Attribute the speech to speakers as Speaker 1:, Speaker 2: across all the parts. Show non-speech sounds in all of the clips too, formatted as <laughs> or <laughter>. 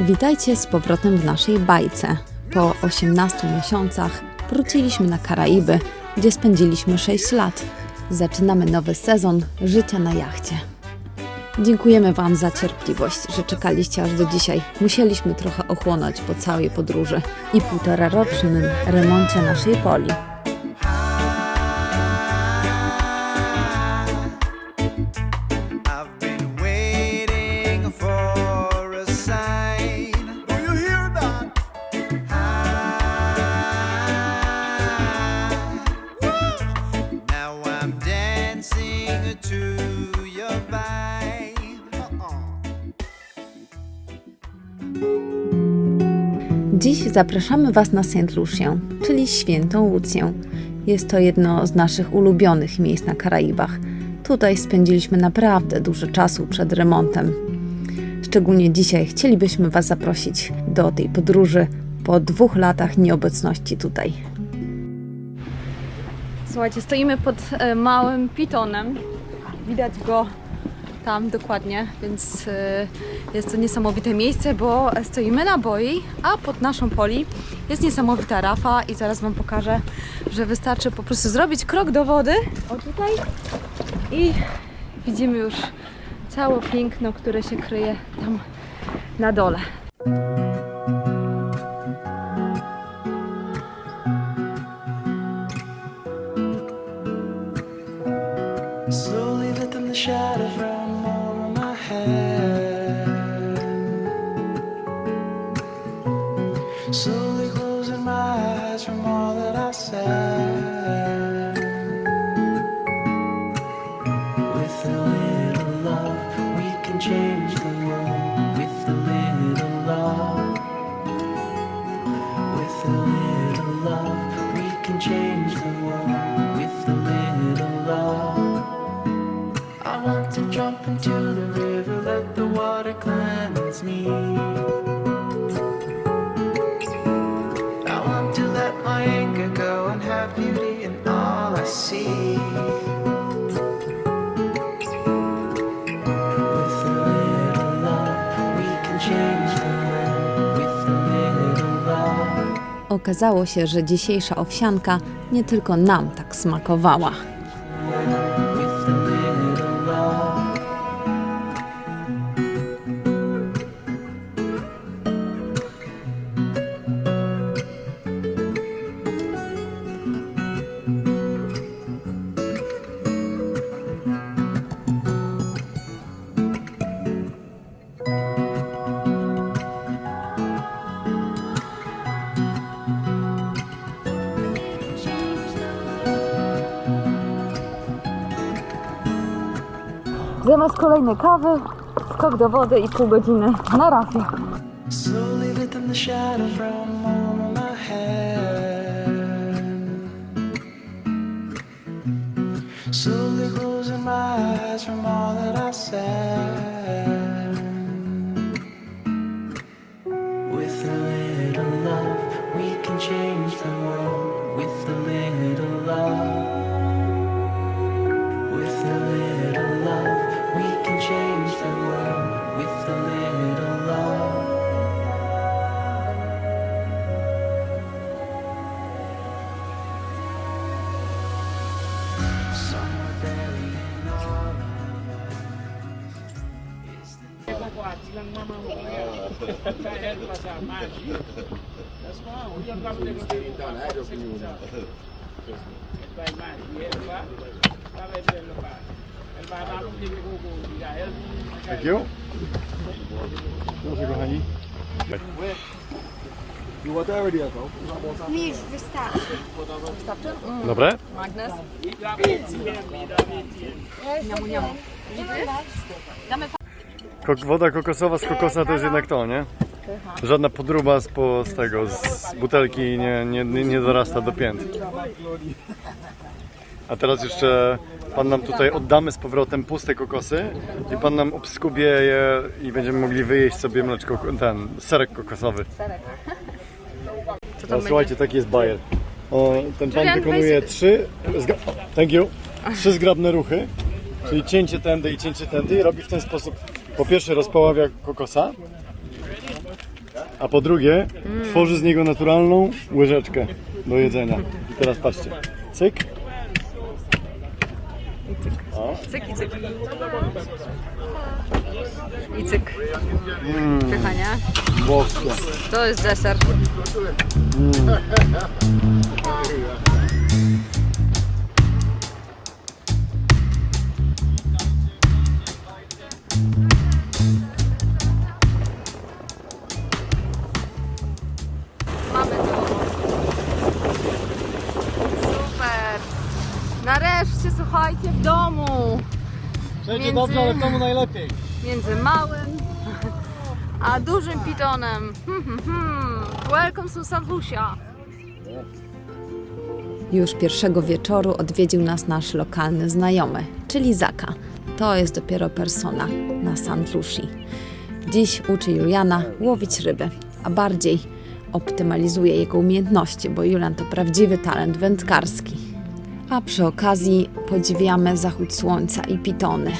Speaker 1: Witajcie z powrotem w naszej bajce. Po 18 miesiącach wróciliśmy na Karaiby, gdzie spędziliśmy 6 lat. Zaczynamy nowy sezon życia na jachcie. Dziękujemy Wam za cierpliwość, że czekaliście aż do dzisiaj. Musieliśmy trochę ochłonąć po całej podróży i półtora rocznym remoncie naszej poli. Zapraszamy Was na St. Lucię, czyli Świętą Lucję. Jest to jedno z naszych ulubionych miejsc na Karaibach. Tutaj spędziliśmy naprawdę dużo czasu przed remontem. Szczególnie dzisiaj chcielibyśmy Was zaprosić do tej podróży po dwóch latach nieobecności tutaj.
Speaker 2: Słuchajcie, stoimy pod e, małym pitonem. Widać go tam dokładnie, więc e, jest to niesamowite miejsce, bo stoimy na boi, a pod naszą poli jest niesamowita rafa i zaraz Wam pokażę, że wystarczy po prostu zrobić krok do wody. O tutaj. I widzimy już całe piękno, które się kryje tam na dole.
Speaker 1: Okazało się, że dzisiejsza owsianka nie tylko nam tak smakowała.
Speaker 2: Zamiast kolejnej kawy, skok do wody i pół godziny na rafie.
Speaker 3: With a little love, we can change the
Speaker 4: Thank you. Proszę kochani.
Speaker 5: Mi już wystarczy.
Speaker 4: Dobre?
Speaker 2: Magnes.
Speaker 4: Kok woda kokosowa z kokosa to jest jednak to, nie? Żadna podruba z, po, z tego, z butelki nie, nie, nie nie dorasta do pięt. A teraz jeszcze pan nam tutaj oddamy z powrotem puste kokosy i pan nam obskubie je i będziemy mogli wyjeść sobie mleczko, ten serek kokosowy.
Speaker 2: Co <laughs>
Speaker 4: No, słuchajcie, taki jest bajer. O, ten pan
Speaker 2: Julian,
Speaker 4: wykonuje
Speaker 2: weź-
Speaker 4: trzy, zga- thank you, trzy zgrabne ruchy, czyli cięcie tędy i cięcie tędy i robi w ten sposób, po pierwsze rozpoławia kokosa, A po drugie, tworzy z niego naturalną łyżeczkę do jedzenia. I teraz patrzcie. Cyk.
Speaker 1: Cyk i cyk. I cyk.
Speaker 4: Boskie.
Speaker 1: To jest deser. Mamy
Speaker 4: dobrze, ale w domu najlepiej.
Speaker 1: między małym a dużym pitonem. Hmm, hmm, hmm. Welcome to. Lucia.
Speaker 2: Już pierwszego wieczoru odwiedził nas nasz lokalny znajomy, czyli Zaka. To jest dopiero persona na St. Lucie. Dziś uczy Juliana łowić ryby, a bardziej optymalizuje jego umiejętności, bo Julian to prawdziwy talent wędkarski. A przy okazji podziwiamy zachód słońca i pitony.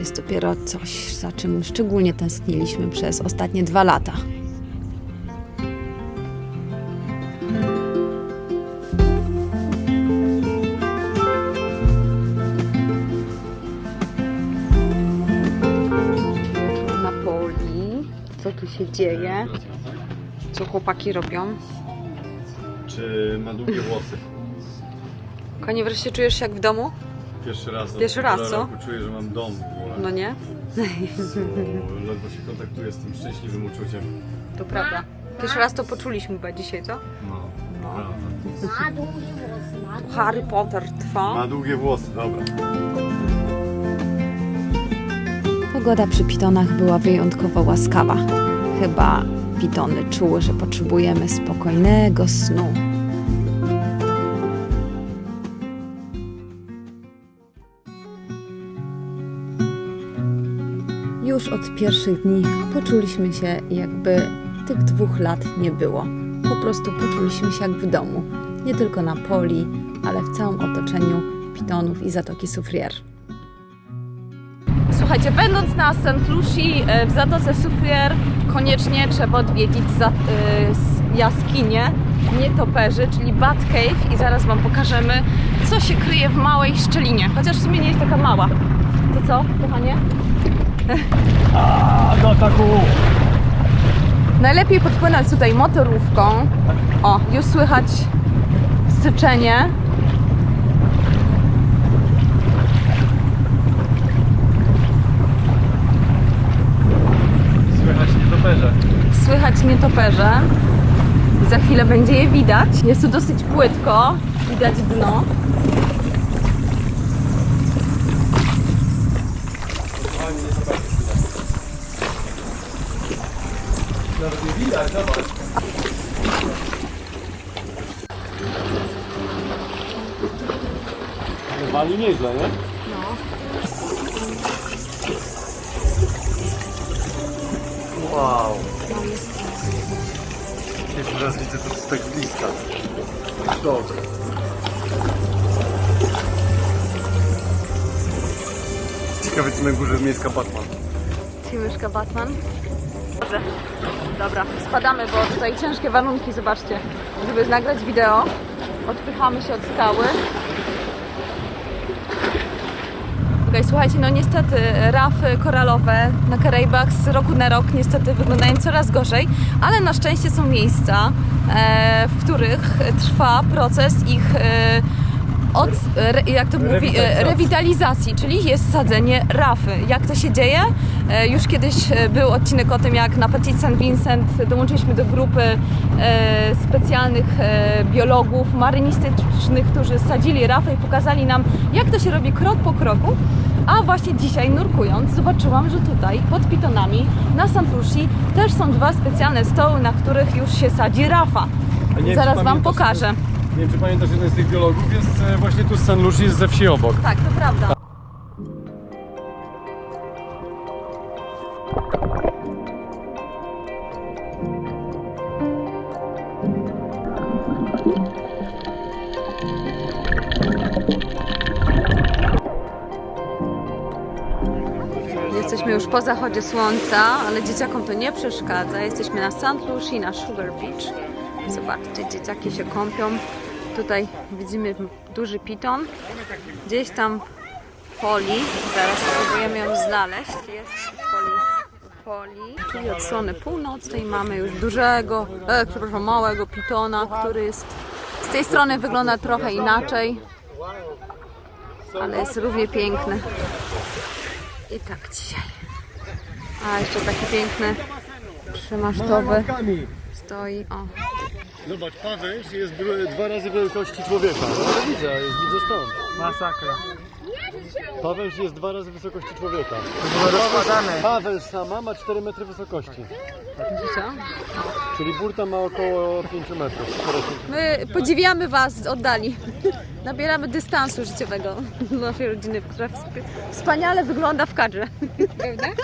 Speaker 2: To jest dopiero coś, za czym szczególnie tęskniliśmy przez ostatnie dwa lata.
Speaker 1: Na poli. Co tu się dzieje? Co chłopaki robią?
Speaker 4: Czy ma długie włosy?
Speaker 1: Konie, wreszcie czujesz się jak w domu?
Speaker 4: Pierwszy raz.
Speaker 1: Pierwszy raz, co?
Speaker 4: roku Czuję, że mam dom.
Speaker 1: No nie?
Speaker 4: Ledwo się kontaktuję z tym szczęśliwym uczuciem.
Speaker 1: To prawda. Pierwszy raz to poczuliśmy chyba dzisiaj, co?
Speaker 4: No, prawda.
Speaker 1: Harry Potter trwa.
Speaker 4: Ma długie włosy, dobra.
Speaker 2: Pogoda przy pitonach była wyjątkowo łaskawa. Chyba pitony czuły, że potrzebujemy spokojnego snu. Od pierwszych dni poczuliśmy się, jakby tych dwóch lat nie było. Po prostu poczuliśmy się jak w domu. Nie tylko na poli, ale w całym otoczeniu pitonów i Zatoki Soufrière.
Speaker 1: Słuchajcie, będąc na St. Lucie e, w Zatoce Soufrière, koniecznie trzeba odwiedzić s- jaskinię nietoperzy, czyli Bat Cave i zaraz Wam pokażemy, co się kryje w małej szczelinie. Chociaż w sumie nie jest taka mała. To co, kochanie?
Speaker 4: No <laughs> taku!
Speaker 1: Najlepiej podpłynąć tutaj motorówką. O, już słychać syczenie.
Speaker 4: Słychać nietoperze.
Speaker 1: Słychać nietoperze. Za chwilę będzie je widać. Jest tu dosyć płytko. Widać dno.
Speaker 4: Nawet nie widać, zobacz. Wali nieźle, nie?
Speaker 1: No.
Speaker 4: Wow. Pierwszy raz widzę to z tak bliska. Dobra. Ciekawe, czy na górze miejska Batman.
Speaker 1: Ci mieszka Batman. Dobrze. Dobra, spadamy, bo tutaj ciężkie warunki, zobaczcie. Żeby nagrać wideo, odpychamy się od skały. Okej, słuchajcie, no niestety rafy koralowe na Karaibach z roku na rok niestety wyglądają coraz gorzej, ale na szczęście są miejsca, e, w których trwa proces ich e, od, re, jak to mówi, e,
Speaker 4: Rewitalizacji.
Speaker 1: czyli jest sadzenie rafy. Jak to się dzieje? E, Już kiedyś e, był odcinek o tym, jak na Petit Saint Vincent dołączyliśmy do grupy e, specjalnych e, biologów marynistycznych, którzy sadzili rafę i pokazali nam, jak to się robi krok po kroku. A właśnie dzisiaj nurkując zobaczyłam, że tutaj pod pitonami na Santushi też są dwa specjalne stoły, na których już się sadzi rafa. Zaraz Wam pokażę.
Speaker 4: Nie wiem, czy pamiętasz, jeden z tych biologów jest e, właśnie tu z San Lucie, ze wsi obok.
Speaker 1: Tak, to prawda. Jesteśmy Jesteśmy już po zachodzie słońca, ale dzieciakom to nie przeszkadza. Jesteśmy na St. Lucie na Sugar Beach. Zobaczcie, dzieciaki się kąpią. Tutaj widzimy duży piton. Gdzieś tam poli. Zaraz spróbujemy ją znaleźć. Jest poli. poli. Czyli od strony północnej mamy już dużego, e, przepraszam, małego pitona, który jest z tej strony wygląda trochę inaczej, ale jest równie piękny. I tak dzisiaj. A jeszcze taki piękny, przymasztowy stoi. O,
Speaker 4: Zobacz, pawęż jest dwa razy wielkości człowieka. No widzę, jest, widzę stąd.
Speaker 5: Masakra.
Speaker 4: Pawęż jest dwa razy wysokości człowieka.
Speaker 5: Było rozkładane.
Speaker 4: Pawęż sama ma 4 metry wysokości.
Speaker 1: widzicie?
Speaker 4: Czyli burta ma około 5 metrów. 4
Speaker 1: My podziwiamy Was z oddali. Nabieramy dystansu życiowego do <laughs> naszej rodziny, która wsp- wspaniale wygląda w kadrze. Prawda? <laughs>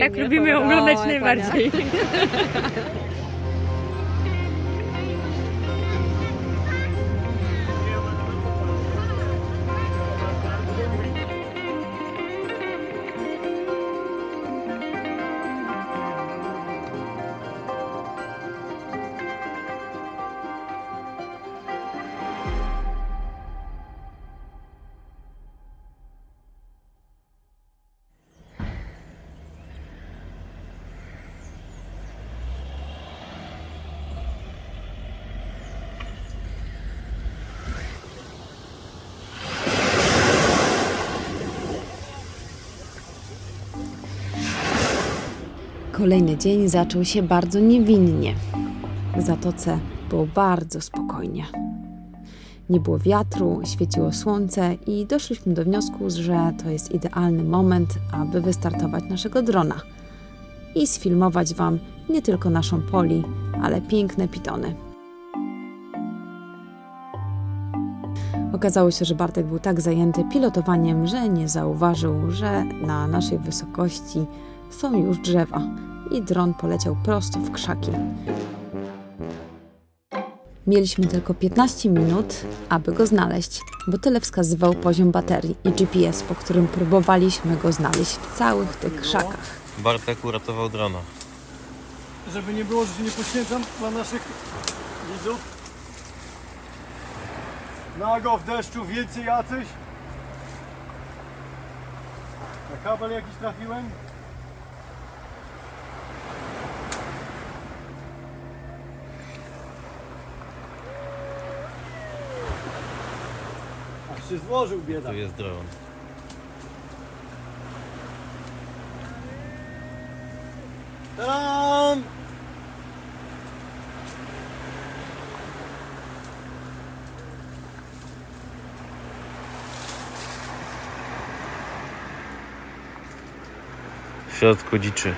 Speaker 6: Tak lubimy ją oglądać najbardziej. <laughs>
Speaker 2: Kolejny dzień zaczął się bardzo niewinnie. W zatoce było bardzo spokojnie. Nie było wiatru, świeciło słońce i doszliśmy do wniosku, że to jest idealny moment, aby wystartować naszego drona i sfilmować Wam nie tylko naszą poli, ale piękne pitony. Okazało się, że Bartek był tak zajęty pilotowaniem, że nie zauważył, że na naszej wysokości są już drzewa i dron poleciał prosto w krzaki. Mieliśmy tylko 15 minut, aby go znaleźć, bo tyle wskazywał poziom baterii i GPS, po którym próbowaliśmy go znaleźć w całych tych krzakach.
Speaker 7: Bartek uratował drona.
Speaker 4: Żeby nie było, że się nie poświęcam dla naszych widzów. Nago w deszczu, wilcy jacyś. Na kabel jakiś trafiłem. Się złożył bieda.
Speaker 7: Tu jest dron.
Speaker 4: Tadam!
Speaker 7: W środku dziczy.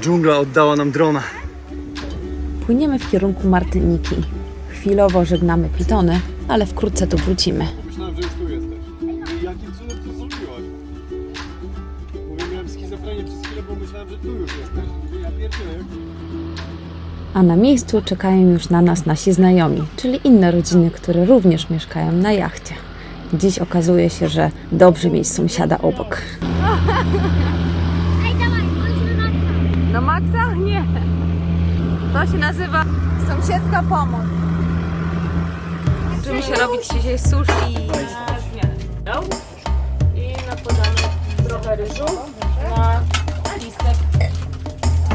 Speaker 4: Dżungla oddała nam drona.
Speaker 2: Płyniemy w kierunku Martyniki. Chwilowo żegnamy pitony, ale wkrótce tu wrócimy.
Speaker 4: Myślałem, że już tu jesteś. Jakim cudem to zrobiłaś? Mówię, miałem schizofrenię przez chwilę, bo myślałem, że tu już jesteś. Mówię, ja pierdzielę.
Speaker 2: A na miejscu czekają już na nas nasi znajomi, czyli inne rodziny, które również mieszkają na jachcie. Dziś okazuje się, że dobrze mieć sąsiada obok.
Speaker 1: No Maxa? Nie. To się nazywa sąsiedzka pomoc. Uczymy się robić dzisiaj sushi.
Speaker 6: I nakładamy trochę ryżu na listek.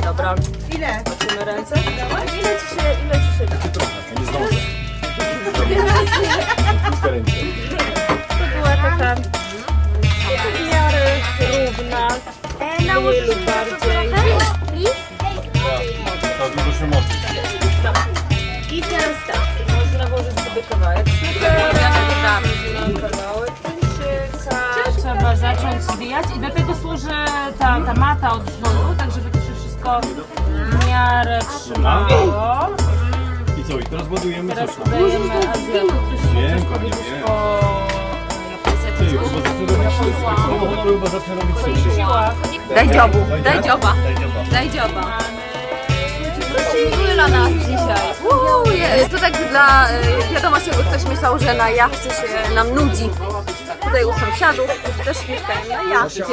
Speaker 6: Dobra. Ile? Patrzymy ręce. Ile ci się, ile ci się lub bardziej.
Speaker 4: To dużo się moczy.
Speaker 6: I teraz tak, można włożyć sobie kawałek. Snukera, kawałek. Tuńczyka. Trzeba zacząć zwijać i do tego służy ta, ta mata od spodu, tak żeby to się wszystko w miarę trzymało.
Speaker 4: I co, i teraz ładujemy
Speaker 6: Teraz
Speaker 4: coś tam.
Speaker 6: dodajemy azjatów,
Speaker 4: Wiem,
Speaker 6: coś
Speaker 4: panie,
Speaker 6: powiedzieć
Speaker 4: wiem.
Speaker 6: o
Speaker 4: Ty, Chyba zacznie robić sushi.
Speaker 1: Daj dziobu, daj dzioba. Daj dzioba. Była nas dzisiaj. Uuu, jest. To tak dla y, wiadomości, jakby ktoś myślał, że na jachcie się nam nudzi. Tutaj u sąsiadów też mieszkają na jachcie.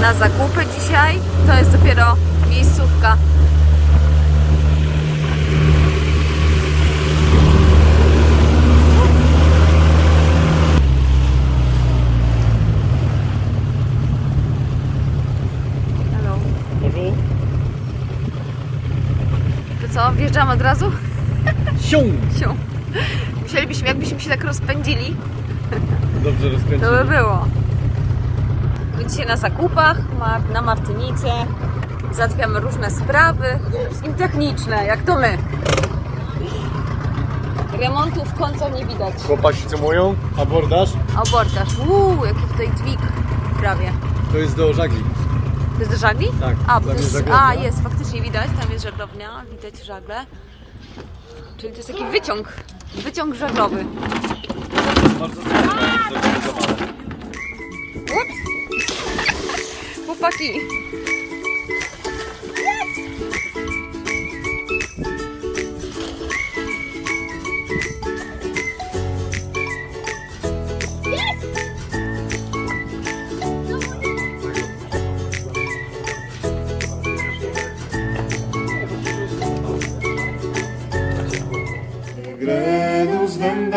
Speaker 1: Na zakupy dzisiaj. To jest dopiero miejscówka. To co, wjeżdżamy od razu?
Speaker 4: Sią!
Speaker 1: Sią. Musielibyśmy, jakbyśmy się tak rozpędzili,
Speaker 4: Dobrze
Speaker 1: to
Speaker 4: rozkręcimy.
Speaker 1: by było. My dzisiaj na zakupach, Mar- na Martynice. Załatwiamy różne sprawy, wszystkim techniczne, jak to my. Remontów końca nie widać.
Speaker 4: Chłopaki co mówią? Abordaż?
Speaker 1: Abordaż. Uuu, jaki tutaj dźwig prawie.
Speaker 4: To jest do żagli.
Speaker 1: To jest do żagli?
Speaker 4: Tak,
Speaker 1: A,
Speaker 4: tam
Speaker 1: to
Speaker 4: jest
Speaker 1: jest,
Speaker 4: żaglownia.
Speaker 1: a, jest, faktycznie widać, tam jest żaglownia, widać żagle. Czyli to jest taki wyciąg, wyciąg żaglowy. Ups! Chłopaki!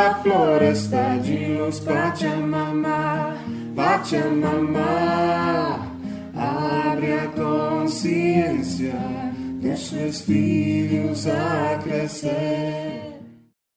Speaker 8: Venda floresta, dilos Pachamama, Pachamama, abre a consciência dos seus filhos a crescer.